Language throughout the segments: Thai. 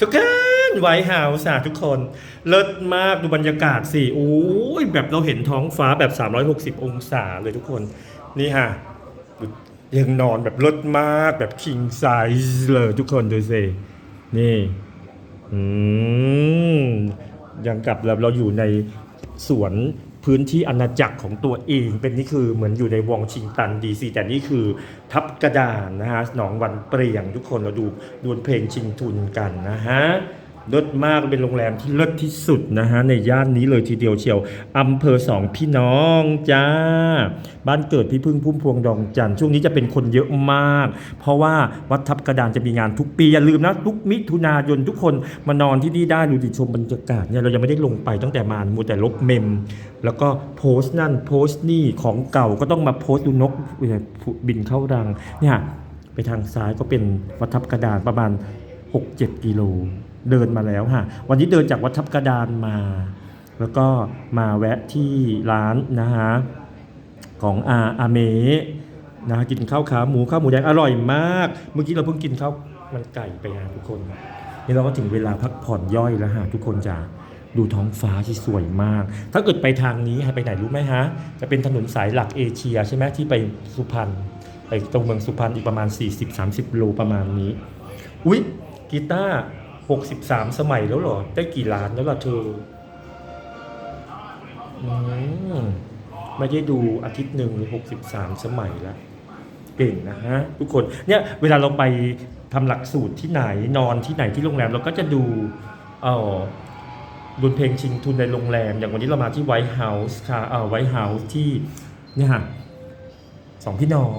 ทุกคนไวท์เฮาส์ทุกคน เลิศมากดูบรรยากาศสิโอ้ยแบบเราเห็นท้องฟ้าแบบ 360 องศาเลยทุกคน นี่ฮะยังนอนแบบเลิศมากแบบ king size เลยทุกคนดูสินี่อืมยังกับเราเราอยู่ในสวน พื้นที่อาณาจักรของตัวเอง เป็นนี่คือเหมือนอยู่ในวองชิงตันดีซีแต่นี่คือทับกระดานนะฮะหนองวันเปรียงทุกคนเราดูดวลเพลงชิงทุนกันนะฮะ เลิศมากเป็นโรงแรมที่เลิศที่สุดนะฮะในย่านนี้เลยทีเดียวเชียวอำเภอสองพี่น้องจ้า บ้านเกิดพี่พึ่งพุ่มพวงดองจันช่วงนี้จะเป็นคนเยอะมาก เพราะว่าวัดทับกระดานจะมีงานทุกปี อย่าลืมนะ ทุกมิถุนายนทุกคนมานอนที่นี่ได้ดูดิชมบรรยากาศเนี่ยเรายังไม่ได้ลงไปตั้งแต่มามูแต่ลบเมม แล้วก็โพสต์นั่นโพสต์นี่ของเก่าก็ต้องมาโพสต์ดูนกบินเข้ารังเนี่ยไปทางซ้ายก็เป็นวัดทับกระดานประมาณ 6-7 กิโล เดินมาแล้วฮะวันนี้เดินจากวัดทับกระดานมา แล้วก็มาแวะที่ร้านนะฮะของอาอาเมะนะกินข้าวขาหมูข้าวหมูแดงอร่อยมาก เมื่อกี้เราเพิ่งกินข้าวมันไก่ไปฮะทุกคนนี่เราก็ถึงเวลาพักผ่อนย่อยแล้วฮะทุกคนจะดูท้องฟ้าที่สวยมาก ถ้าเกิดไปทางนี้ไปไหนรู้ไหมฮะ จะเป็นถนนสายหลักเอเชียใช่ไหมที่ไปสุพรรณ ไปตรงเมืองสุพรรณอีกประมาณ 40-30 โลประมาณนี้ อุ๊ยกีตาร์ 63 สมัยแล้วเหรอ ได้กี่ล้านแล้วล่ะเธออืมไม่ได้ดูอาทิตย์หนึ่งหกสิบสามสมัยล้วเก่งนะฮะทุกคนเนี่ยเวลาเราไปทำหลักสูตรที่ไหนนอนที่ไหนที่โรงแรมเราก็จะดูเออดูเพลงชิงทุนในโรงแรม อย่างวันนี้เรามาที่ไวท์เฮาส์ค่ะเออไวท์เฮาส์ที่เนี่ยฮะสองพี่น้อง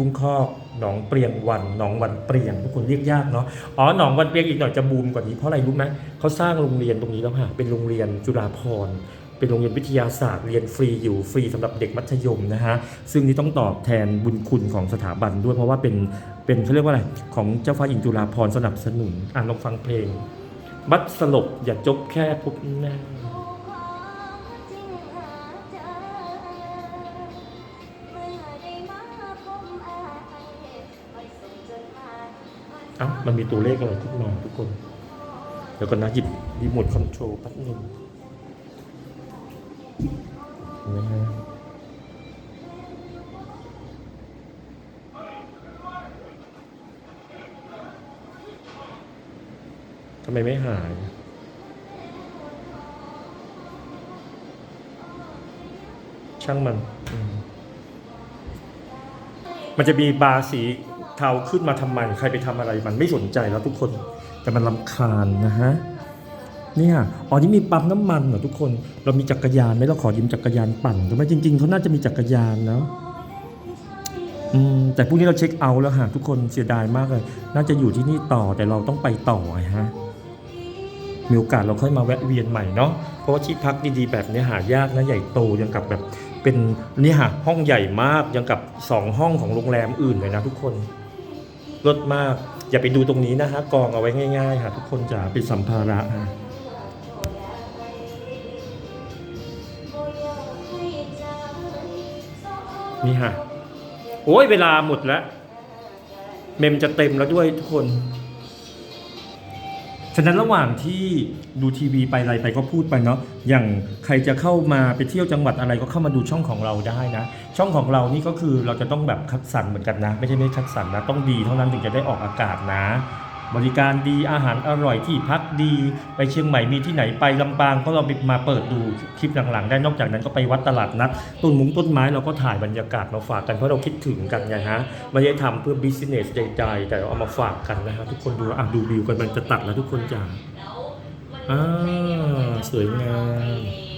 ทุ่งคอกหนองเปรียงวันหนองวันเปรียงทุกคนเรียกยากเนาะอ๋อหนองวันเปรียงอีกหน่อยจะบูมกว่านี้เพราะอะไรรู้ไหมเขาสร้างโรงเรียนตรงนี้แล้วค่ะเป็นโรงเรียนจุฬาภรณ์เป็นโรงเรียนวิทยาศาสตร์เรียนฟรีอยู่ฟรีสำหรับเด็กมัธยมนะฮะซึ่งนี่ต้องตอบแทนบุญคุณของสถาบันด้วยเพราะว่าเป็นเป็นเขาเรียกว่าอะไรของเจ้าฟ้าหญิงจุฬาภรณ์สนับสนุนอ่านลองฟังเพลง บัดสลบอย่าจบแค่พบหน้า อ้ามันมีตัวเลขอะไรขึ้นมาทุกคน เดี๋ยวก่อนนะหยิบรีโมทคอนโทรลแป๊บนึงนไหมฮะทำไมไม่หายช่างมันมมันจะมีบาร์สี เทาขึ้นมาทำไม ใครไปทำอะไรมันไม่สนใจแล้วทุกคน แต่มันลำคาญนะฮะเนี่ยอ๋อนี่มีปั๊มน้ำมันเหรอทุกคน เรามีจักรยานไหมเราขอยืมจักรยานปั่นทำไมจริงๆเขาน่าจะมีจักรยานนะอืมแต่พรุ่งนี้เราเช็คเอาท์แล้วฮะทุกคนเสียดายมากเลย น่าจะอยู่ที่นี่ต่อแต่เราต้องไปต่อฮะมีโอกาสเราค่อยมาแวะเวียนใหม่เนาะเพราะว่าที่พักดีๆแบบนี้หายากนะใหญ่โตยังกับแบบเป็นนี่ฮะห้องใหญ่มากยังกับสองห้องของโรงแรมอื่นเลยนะทุกคน ลดมาก อย่าไปดูตรงนี้นะฮะกองเอาไว้ง่าย ๆ ค่ะ ทุกคนจะเป็นสัมภาระฮะนี่ฮะโอ้ยเวลาหมดแล้ว เมมจะเต็มแล้วด้วยทุกคน ฉะนั้นระหว่างที่ดูทีวีไปอะไรไปก็พูดไปเนาะอย่างใครจะเข้ามาไปเที่ยวจังหวัดอะไรก็เข้ามาดูช่องของเราได้นะ ช่องของเรานี่ก็คือเราจะต้องแบบคัดสรรเหมือนกันนะ ไม่ใช่ไม่คัดสรรนะ ต้องดีเท่านั้นถึงจะได้ออกอากาศนะ บริการดีอาหารอร่อยที่พักดี ไปเชียงใหม่มีที่ไหนไปลำปางก็เราไปมาเปิดดูคลิปหลังๆ ได้นอกจากนั้นก็ไปวัดตลาดนัดต้นมุ้งต้นไม้เราก็ถ่ายบรรยากาศมาฝากกันเพราะเราคิดถึงกันไงฮะไม่ได้ทำเพื่อบิสเนสใดๆแต่เราเอามาฝากกันนะฮะทุกคนดูอะดูวิวกันมันจะตัดแล้วทุกคนจ้าอ่าสวยงาม